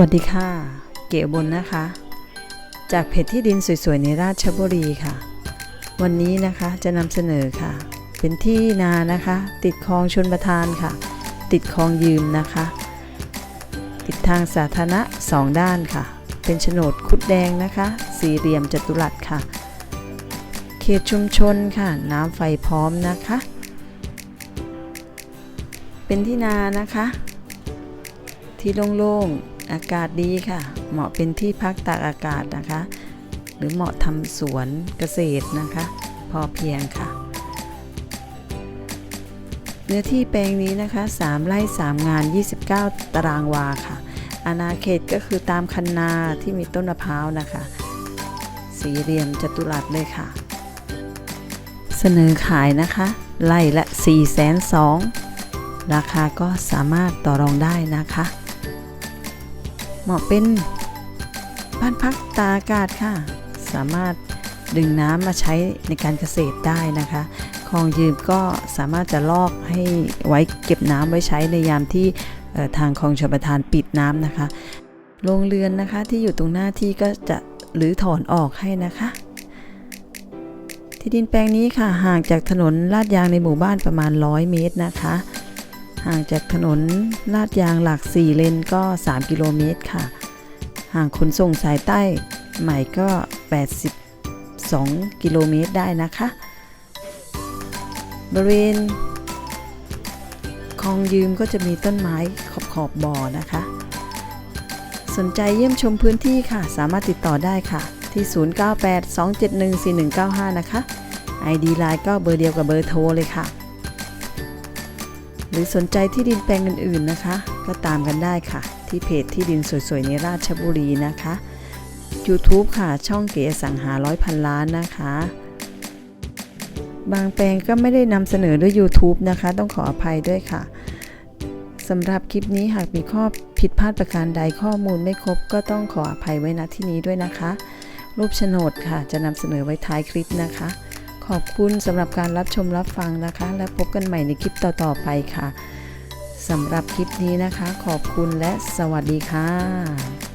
วัสดีค่ะ เก๋บนนะคะ จากเพจที่ดินสวยๆในราชบุรีค่ะ วันนี้นะคะจะนำเสนอค่ะ เป็นที่นานะคะ ติดคลองชนประทานค่ะ ติดคลองยืมนะคะ ติดทางสาธารณะสองด้านค่ะ เป็นโฉนดคุดแดงนะคะ สี่เหลี่ยมจัตุรัสค่ะ เขตชุมชนค่ะ น้ำไฟพร้อมนะคะ เป็นที่นานะคะ ที่โล่งๆ อากาศดีค่ะ เหมาะเป็นที่พักตากอากาศนะคะ หรือเหมาะทำสวนเกษตรนะคะ พอเพียงค่ะ เนื้อที่แปลงนี้นะคะ 3ไร่3งาน 29 ตารางวาค่ะ อาณาเขตก็คือตามคันนาที่มีต้นมะพร้าวนะคะ สีเหลี่ยมจัตุรัสเลยค่ะ เสนอขายนะคะไร่ละ4 2 0 0 0ราคาก็สามารถต่อรองได้นะคะ เหมาะเป็นบ้านพักตาอากาศค่ะ สามารถดึงน้ำมาใช้ในการเกษตรได้นะคะคลองยืมก็สามารถจะลอกให้ไว้เก็บน้ำไว้ใช้ในยามที่ทางคลองชลประทานปิดน้ำนะคะโรงเรือนนะคะที่อยู่ตรงหน้าที่ก็จะหรือถอนออกให้นะคะ ที่ดินแปลงนี้ค่ะห่างจากถนนลาดยางในหมู่บ้านประมาณ 100 เมตรนะคะ ห่างจากถนนลาดยางหลัก 4 เลนก็ 3 กิโลเมตรค่ะ ห่างขนส่งสายใต้ใหม่ก็ 82 กิโลเมตรได้นะคะ บริเวณคลองยืมก็จะมีต้นไม้ขอบขอบบ่อนะคะ สนใจเยี่ยมชมพื้นที่ค่ะ สามารถติดต่อได้ค่ะ ที่ 0982714195 นะคะ ID ไลน์ก็เบอร์เดียวกับเบอร์โทรเลยค่ะ หรือสนใจที่ดินแปลงอื่นๆนะคะ ก็ตามกันได้ค่ะ ที่เพจที่ดินสวยๆในราชบุรีนะคะ YouTube ค่ะช่องเก๋สังหาร้อยพันล้านนะคะ บางแปลงก็ไม่ได้นำเสนอด้วย YouTube นะคะ ต้องขออภัยด้วยค่ะสำหรับคลิปนี้หากมีข้อผิดพลาดประการใดข้อมูลไม่ครบ ก็ต้องขออภัยไว้ณที่นี้ด้วยนะคะ รูปโฉนดค่ะ จะนำเสนอไว้ท้ายคลิปนะคะ ขอบคุณสำหรับการรับชมรับฟังนะคะ และพบกันใหม่ในคลิปต่อๆไปค่ะสำหรับคลิปนี้นะคะ ขอบคุณและสวัสดีค่ะ